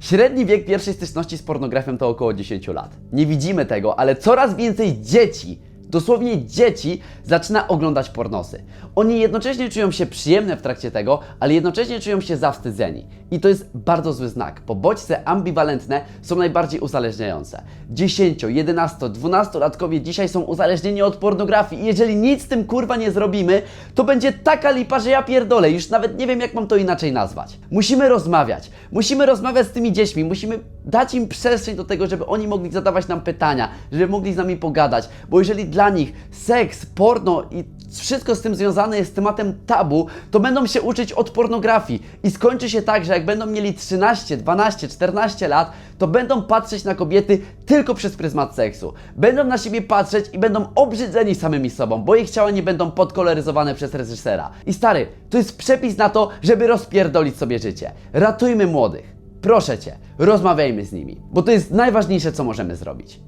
Średni wiek pierwszej styczności z pornografią to około 10 lat. Nie widzimy tego, ale coraz więcej dzieci, dosłownie dzieci, zaczyna oglądać pornosy. Oni jednocześnie czują się przyjemne w trakcie tego, ale jednocześnie czują się zawstydzeni. I to jest bardzo zły znak, bo bodźce ambiwalentne są najbardziej uzależniające. 10, 11, 12-latkowie dzisiaj są uzależnieni od pornografii i jeżeli nic z tym kurwa nie zrobimy, to będzie taka lipa, że ja pierdolę, już nawet nie wiem jak mam to inaczej nazwać. Musimy rozmawiać, musimy rozmawiać z tymi dziećmi, musimy dać im przestrzeń do tego, żeby oni mogli zadawać nam pytania, żeby mogli z nami pogadać, bo jeżeli dla nich seks, porno i wszystko z tym związane jest tematem tabu, to będą się uczyć od pornografii i skończy się tak, że jak będą mieli 13, 12, 14 lat, to będą patrzeć na kobiety tylko przez pryzmat seksu. Będą na siebie patrzeć i będą obrzydzeni samymi sobą, bo ich ciała nie będą podkoloryzowane przez reżysera. I stary, to jest przepis na to, żeby rozpierdolić sobie życie. Ratujmy młodych. Proszę Cię, rozmawiajmy z nimi, bo to jest najważniejsze, co możemy zrobić.